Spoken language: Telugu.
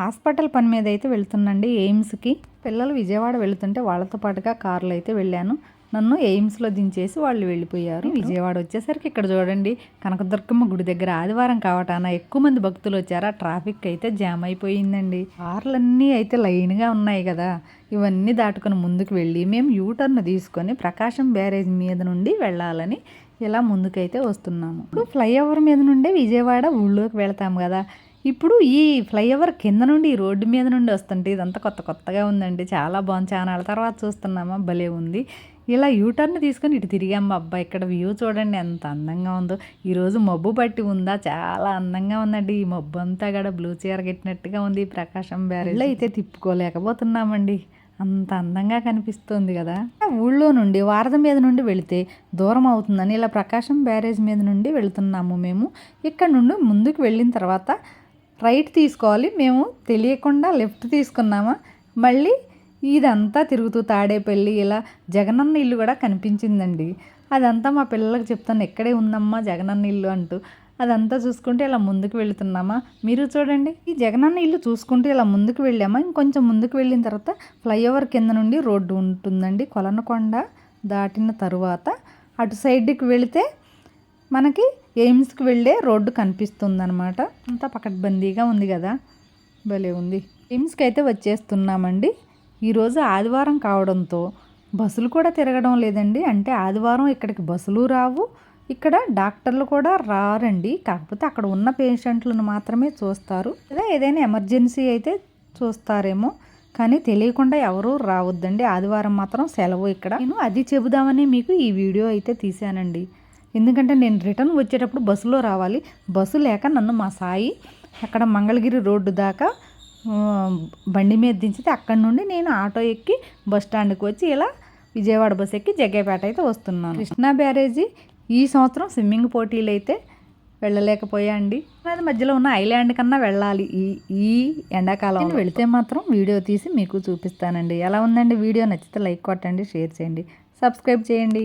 హాస్పిటల్ పని మీద అయితే వెళ్తున్నాండి ఎయిమ్స్కి. పిల్లలు విజయవాడ వెళ్తుంటే వాళ్ళతో పాటుగా కార్లో అయితే వెళ్ళాను. నన్ను ఎయిమ్స్లో దించేసి వాళ్ళు వెళ్ళిపోయారు. విజయవాడ వచ్చేసరికి ఇక్కడ చూడండి కనకదుర్గమ్మ గుడి దగ్గర ఆదివారం కావటాన ఎక్కువ మంది భక్తులు వచ్చారా. ట్రాఫిక్ అయితే జామ్ అయిపోయిందండి. కార్లన్నీ అయితే లైన్గా ఉన్నాయి కదా. ఇవన్నీ దాటుకొని ముందుకు వెళ్ళి మేము యూటర్న్ తీసుకొని ప్రకాశం బ్యారేజ్ మీద నుండి వెళ్ళాలని ఇలా ముందుకైతే వస్తున్నాము. ఇప్పుడు ఫ్లైఓవర్ మీద నుండే విజయవాడ ఊళ్ళోకి వెళ్తాము కదా. ఇప్పుడు ఈ ఫ్లైఓవర్ కింద నుండి ఈ రోడ్డు మీద నుండి వస్తుంటే ఇదంతా కొత్త కొత్తగా ఉందండి. చాలా బాగుంది. చాలా తర్వాత చూస్తున్నామా? భలే ఉంది. ఇలా యూటర్న్ తీసుకొని ఇటు తిరిగాము అబ్బా ఇక్కడ వ్యూ చూడండి ఎంత అందంగా ఉందో. ఈరోజు మబ్బు పట్టి ఉందా? చాలా అందంగా ఉందండి. ఈ మబ్బు అంతా కూడా బ్లూ చీర కట్టినట్టుగా ఉంది. ప్రకాశం బ్యారేజ్. అయితే తిప్పుకోలేకపోతున్నామండి. అంత అందంగా కనిపిస్తుంది కదా. ఊళ్ళో నుండి వారధ మీద నుండి వెళితే దూరం అవుతుందని ఇలా ప్రకాశం బ్యారేజ్ మీద నుండి వెళ్తున్నాము మేము. ఇక్కడ నుండి ముందుకు వెళ్ళిన తర్వాత రైట్ తీసుకోవాలి మేము తెలియకుండా లెఫ్ట్ తీసుకున్నామా? మళ్ళీ ఇదంతా తిరుగుతూ తాడేపల్లి ఇలా జగనన్న ఇల్లు కూడా కనిపించిందండి. అదంతా మా పిల్లలకు చెప్తాను ఎక్కడే ఉందమ్మా జగనన్న ఇల్లు అంటూ. అదంతా చూసుకుంటే ఇలా ముందుకు వెళుతున్నామా? మీరు చూడండి ఈ జగనన్న ఇల్లు చూసుకుంటూ ఇలా ముందుకు వెళ్ళామా? ఇంకొంచెం ముందుకు వెళ్ళిన తర్వాత ఫ్లైఓవర్ కింద నుండి రోడ్డు ఉంటుందండి కొలనకొండ దాటిన తరువాత అటు సైడ్కి వెళితే మనకి ఎయిమ్స్కి వెళ్ళే రోడ్డు కనిపిస్తుందనమాట అంతా పకడ్బందీగా ఉంది కదా. భలే ఉంది. ఎయిమ్స్కి అయితే వచ్చేస్తున్నామండి. ఈరోజు ఆదివారం కావడంతో బస్సులు కూడా తిరగడం లేదండి. అంటే ఆదివారం ఇక్కడికి బస్సులు రావు. ఇక్కడ డాక్టర్లు కూడా రారండి. కాకపోతే అక్కడ ఉన్న పేషెంట్లను మాత్రమే చూస్తారు. లేదా ఏదైనా ఎమర్జెన్సీ అయితే చూస్తారేమో. కానీ తెలియకుండా ఎవరూ రావద్దండి. ఆదివారం మాత్రం సెలవు ఇక్కడ. నేను అది చెబుదామని మీకు ఈ వీడియో అయితే తీశానండి. ఎందుకంటే నేను రిటర్న్ వచ్చేటప్పుడు బస్సులో రావాలి. బస్సు లేక నన్ను మా సాయి అక్కడ మంగళగిరి రోడ్డు దాకా బండి మీద దించితే అక్కడి నుండి నేను ఆటో ఎక్కి బస్ స్టాండ్కి వచ్చి ఇలా విజయవాడ బస్ ఎక్కి జగ్గేపేట అయితే వస్తున్నాను. కృష్ణా బ్యారేజీ ఈ సంవత్సరం స్విమ్మింగ్ పోటీలు అయితే వెళ్ళలేకపోయా అండి అది మధ్యలో ఉన్న ఐలాండ్ కన్నా వెళ్ళాలి. ఈ ఈ ఎండాకాలం వెళితే మాత్రం వీడియో తీసి మీకు చూపిస్తానండి. ఎలా ఉందండి వీడియో? నచ్చితే లైక్ కొట్టండి షేర్ చేయండి. సబ్స్క్రైబ్ చేయండి.